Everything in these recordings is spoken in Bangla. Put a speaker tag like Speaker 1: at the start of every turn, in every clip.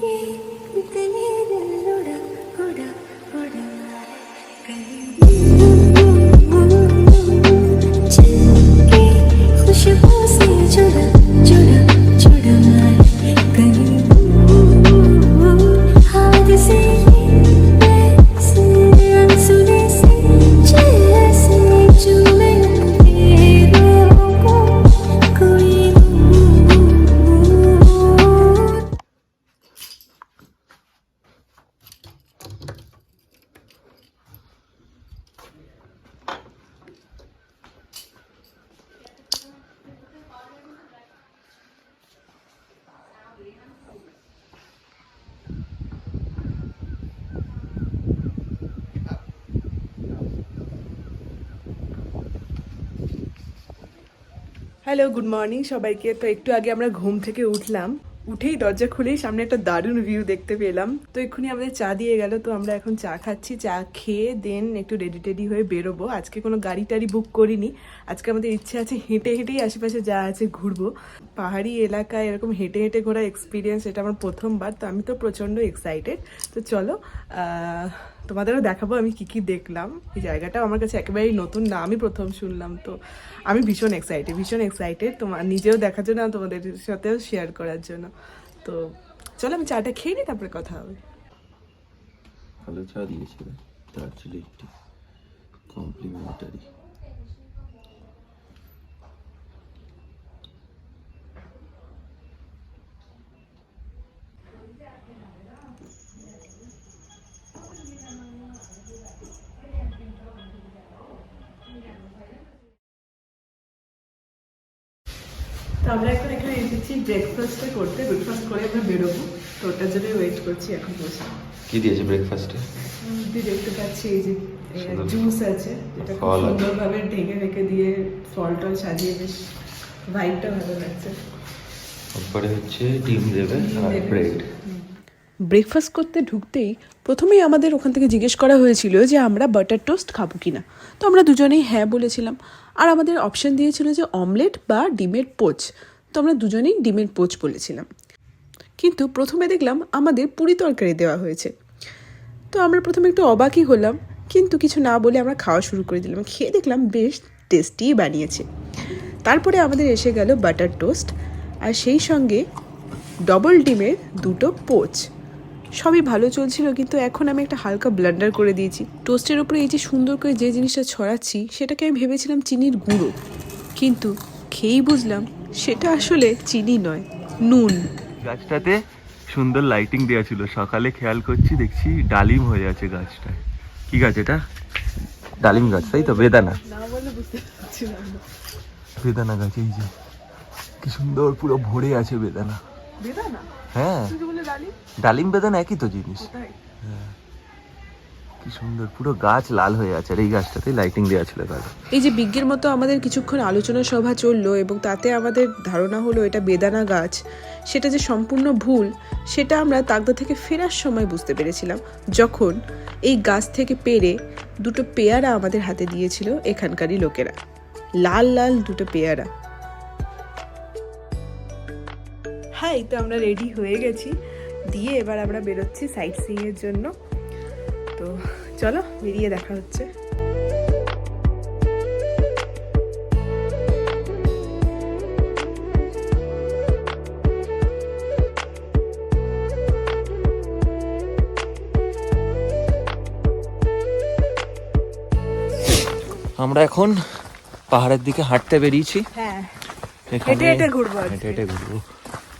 Speaker 1: You.
Speaker 2: হ্যালো গুড মর্নিং সবাইকে। তো একটু আগে আমরা ঘুম থেকে উঠলাম। উঠেই দরজা খুলেই সামনে একটা দারুণ ভিউ দেখতে পেলাম। তো এক্ষুনি আমাদের চা দিয়ে গেল, তো আমরা এখন চা খাচ্ছি, চা খেয়ে দেন একটু রেডি টেডি হয়ে বেরোবো। আজকে কোনো গাড়ি টাড়ি বুক করিনি। আজকে আমাদের ইচ্ছে আছে হেঁটে হেঁটেই আশেপাশে যা আছে ঘুরবো। পাহাড়ি এলাকায় এরকম হেঁটে হেঁটে ঘোরা এক্সপিরিয়েন্স এটা আমার প্রথমবার, তো আমি তো প্রচণ্ড এক্সাইটেড তো চলো তোমাদেরও দেখাবো আমি কি কি দেখলাম। এই জায়গাটা আমার কাছে একেবারেই নতুন না, আমি প্রথম শুনলাম তো। আমি ভীষণ এক্সাইটেড ভীষণ এক্সাইটেড তোমার নিজেও দেখার জন্য তোমাদের সাথেও শেয়ার করার জন্য। তো চলো আমি চাটা খেয়ে নিই, তারপরে কথা হবে।
Speaker 3: ভালো চা দিয়েছিল কমপ্লিমেন্টারি
Speaker 2: আমরা এখন এখানে এসেছি ব্রেকফাস্টটা করতে ব্রেকফাস্ট করে আমরা বেরোবো। তো ওটার জন্যই ওয়েট করছি এখন বসে।
Speaker 3: কি দিয়েছে ব্রেকফাস্টে
Speaker 2: তুই দেখতে পাচ্ছি এই যে জুস আছে যেটা খুব সুন্দরভাবে ঢেকে ঢেকে দিয়ে ফল টল সাজিয়ে বেশ ভাইবটা ভালো লাগছে।
Speaker 3: তারপরে হচ্ছে ডিম দেবে আর ব্রেড
Speaker 4: ব্রেকফাস্ট করতে ঢুকতেই প্রথমেই আমাদের ওখান থেকে জিজ্ঞেস করা হয়েছিল যে আমরা বাটার টোস্ট খাব কিনা। তো আমরা দুজনেই হ্যাঁ বলেছিলাম। আর আমাদের অপশন দিয়েছিল যে অমলেট বা ডিমের পোচ তো আমরা দুজনেই ডিমের পোচ বলেছিলাম। কিন্তু প্রথমে দেখলাম আমাদের পুরি তরকারি দেওয়া হয়েছে। তো আমরা প্রথমে একটু অবাকই হলাম, কিন্তু কিছু না বলে আমরা খাওয়া শুরু করে দিলাম। খেয়ে দেখলাম বেশ টেস্টি বানিয়েছে। তারপরে আমাদের এসে গেল বাটার টোস্ট আর সেই সঙ্গে ডবল ডিমের দুটো পোচ সবই ভালো চলছিল কিন্তু এখন আমি একটা হালকা ব্লান্ডার করে দিয়েছি। টোস্টের উপরে এই যে সুন্দর করে যে জিনিসটা ছড়াচ্ছি সেটাকে আমি ভেবেছিলাম চিনির গুঁড়ো। কিন্তু খেয়েই বুঝলাম সেটা আসলে চিনি নয় নুন।
Speaker 3: গাছটাতে সুন্দর লাইটিং দেওয়া ছিল। সকালে খেয়াল করছি দেখছি ডালিম হয়ে আছে গাছটায়। কি গাছ এটা? ডালিম গাছ তাই তো? বেদানা। বেদানা গাছ এই যে। কি সুন্দর পুরো ভরে আছে বেদানা।
Speaker 2: বেদা না
Speaker 3: হ্যাঁ। ডালিম? বেদানা একই তো জিনিস।
Speaker 2: তাই
Speaker 3: কি সুন্দর পুরো গাছ লাল হয়ে আছে আর এই গাছটাতে লাইটিং দেওয়া ছিল গাছ
Speaker 4: এই যে বিজ্ঞের মতো আমাদের কিছুক্ষণ আলোচনা সভা চলল এবং তাতে আমাদের ধারণা হলো এটা বেদানা গাছ সেটা যে সম্পূর্ণ ভুল সেটা আমরা তাগদা থেকে ফেরার সময় বুঝতে পেরেছিলাম যখন এই গাছ থেকে পেরে দুটো পেয়ারা আমাদের হাতে দিয়েছিল এখানকারই লোকেরা। লাল লাল দুটো পেয়ারা।
Speaker 2: এই তো আমরা রেডি হয়ে গেছি। দিয়ে এবার আমরা বেরোচ্ছি সাইট সিইং এর জন্য। তো চলো বেরিয়ে দেখা হচ্ছে।
Speaker 3: আমরা এখন পাহাড়ের দিকে হাঁটতে বেরিয়েছি।
Speaker 2: হ্যাঁ। হেঁটে হেঁটে ঘুরবো
Speaker 3: হেঁটে হেঁটে ঘুরবো।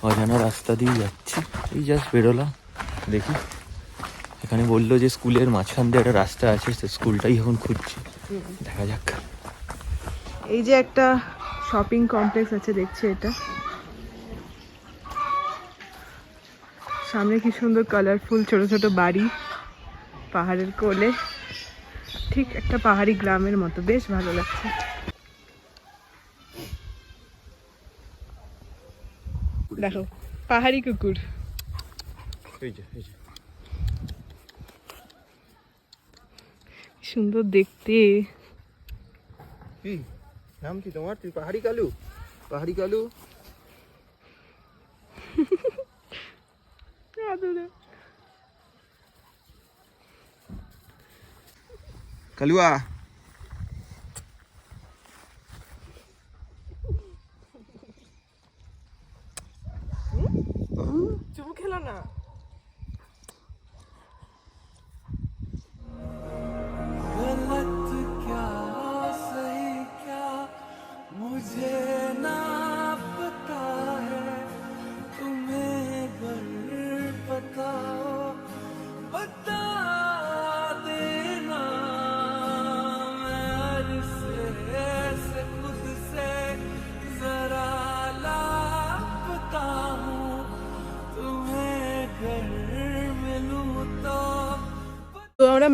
Speaker 3: অজানা রাস্তা দিয়ে যাচ্ছি। এই জাস্ট বেরোলাম। দেখি। এখানে বলল যে স্কুলের মাঝখান দিয়ে একটা রাস্তা আছে, সে স্কুলটাই এখন খুঁজছি। দেখা যাক।
Speaker 2: এই যে একটা শপিং কমপ্লেক্স আছে, দেখছি এটা? সামনে কি সুন্দর কালারফুল ছোট ছোট বাড়ি, পাহাড়ের কোলে। ঠিক একটা পাহাড়ি গ্রামের মতো। বেশ ভালো লাগছে। দেখো পাহাড়ি কুকুর। সুন্দর দেখতে।
Speaker 3: নাম কি তোমার? তুই পাহাড়ি কালু? পাহাড়ি কালু?
Speaker 5: কালুয়া।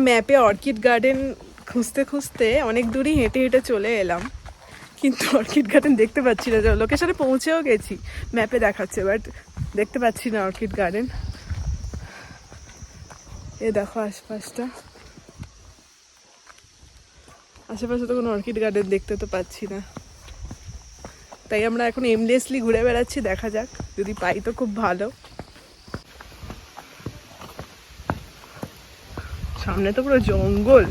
Speaker 2: ম্যাপে অর্কিড গার্ডেন খুঁজতে খুঁজতে অনেক দূরই হেঁটে হেঁটে চলে এলাম। কিন্তু অর্কিড গার্ডেন দেখতে পাচ্ছি না। লোকেশনে পৌঁছেও গেছি। ম্যাপে দেখাচ্ছে বাট দেখতে পাচ্ছি না অর্কিড গার্ডেন এ দেখো আশপাশটা। আশেপাশে তো কোনো অর্কিড গার্ডেন দেখতে তো পাচ্ছি না। তাই আমরা এখন এমলেসলি ঘুরে বেড়াচ্ছি, দেখা যাক। যদি পাই তো খুব ভালো। সামনে তো পুরো জঙ্গল।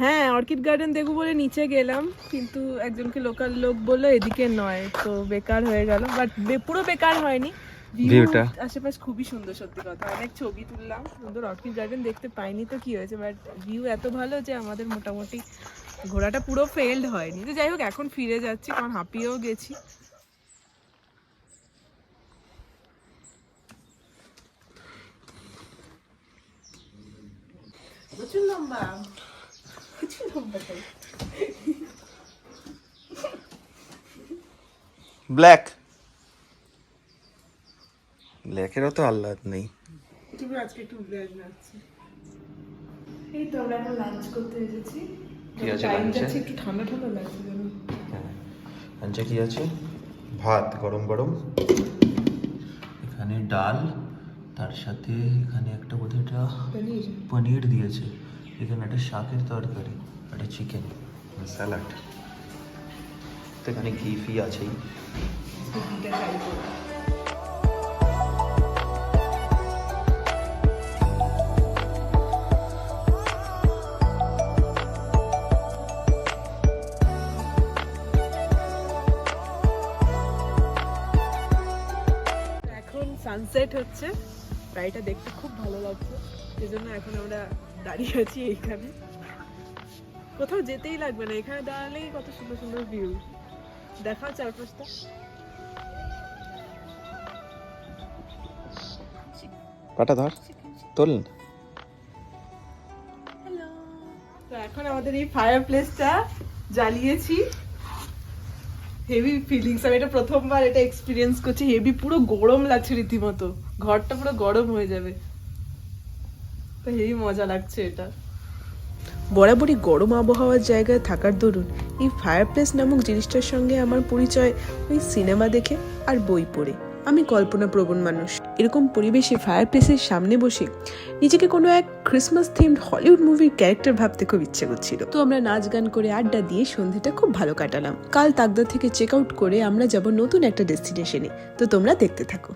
Speaker 2: হ্যাঁ অর্কিড গার্ডেন দেখব বলে নিচে গেলাম কিন্তু একজনকে লোকাল লোক বলল এদিকে নয় তো বেকার হয়ে গেল বাট পুরো বেকার হয়নি। আশেপাশ খুবই সুন্দর সত্যি কথা। অনেক ছবি তুললাম। সুন্দর অর্কিড গার্ডেন দেখতে পাইনি তো কি হয়েছে বাট ভিউ এত ভালো যে আমাদের মোটামুটি ঘোরাটা পুরো ফেলড হয়নি। তো যাই হোক এখন ফিরে যাচ্ছি কারণ হাঁপিয়েও গেছি। প্রচুর লম্বা। প্রচুর লম্বা
Speaker 5: ব্ল্যাক ব্ল্যাকেরও তো আহ্লাদ নেই।
Speaker 2: তুমি আজকে একটু ঘুরে আসবে আচ্ছা। এই তো আমরা এখন লাঞ্চ করতে এসেছি।
Speaker 5: কি আছে
Speaker 2: টাইম
Speaker 5: লাঞ্চে?
Speaker 2: একটু ঠান্ডা ঠান্ডা লাগছে যেন।
Speaker 5: আচ্ছা কি আছে? ভাত গরম গরম। এখানে ডাল তার সাথে এখানে একটা বোধহয় এটা
Speaker 2: পনির।
Speaker 5: পনির দিয়েছে। এখানে একটা শাকের তরকারি একটা চিকেন স্যালাড তো এখানে ঘি ফি আছেই?
Speaker 2: সানসেট হচ্ছে। গাড়িটা দেখতে খুব ভালো লাগছে। এই জন্য এখন আমরা দাঁড়িয়ে আছি এইখানে। কোথাও যেতেই লাগবে না। এখানে দাঁড়ালেই কত সুন্দর সুন্দর ভিউ দেখাও চারপাশটা।
Speaker 5: ধর। তোল
Speaker 2: তো এখন আমাদের এই ফায়ার প্লেসটা জ্বালিয়েছি। হেভি ফিলিংস আমি এটা প্রথমবার এটা এক্সপিরিয়েন্স করছি। হেভি পুরো গরম লাগছে রীতিমতো। ঘরটা পুরো গরম হয়ে যাবে। তো হেভি মজা লাগছে এটা।
Speaker 6: বরাবরই গরম আবহাওয়ার জায়গায় থাকার দরুন, এই ফায়ারপ্লেস নামক জিনিসটার সঙ্গে আমার পরিচয় ওই সিনেমা দেখে আর বই পড়ে। আমি কল্পনা প্রবণ মানুষ। এরকম পরিবেশে ফায়ারপ্লেসের সামনে বসে নিজেকে কোনো এক ক্রিসমাস থিমড হলিউড মুভির ক্যারেক্টার ভাবতে খুব ইচ্ছে করছিল। তো আমরা নাচ গান করে আড্ডা দিয়ে সন্ধেটা খুব ভালো কাটালাম। কাল তাকদা থেকে চেক আউট করে আমরা যাব নতুন একটা ডেস্টিনেশনে তো তোমরা দেখতে থাকো।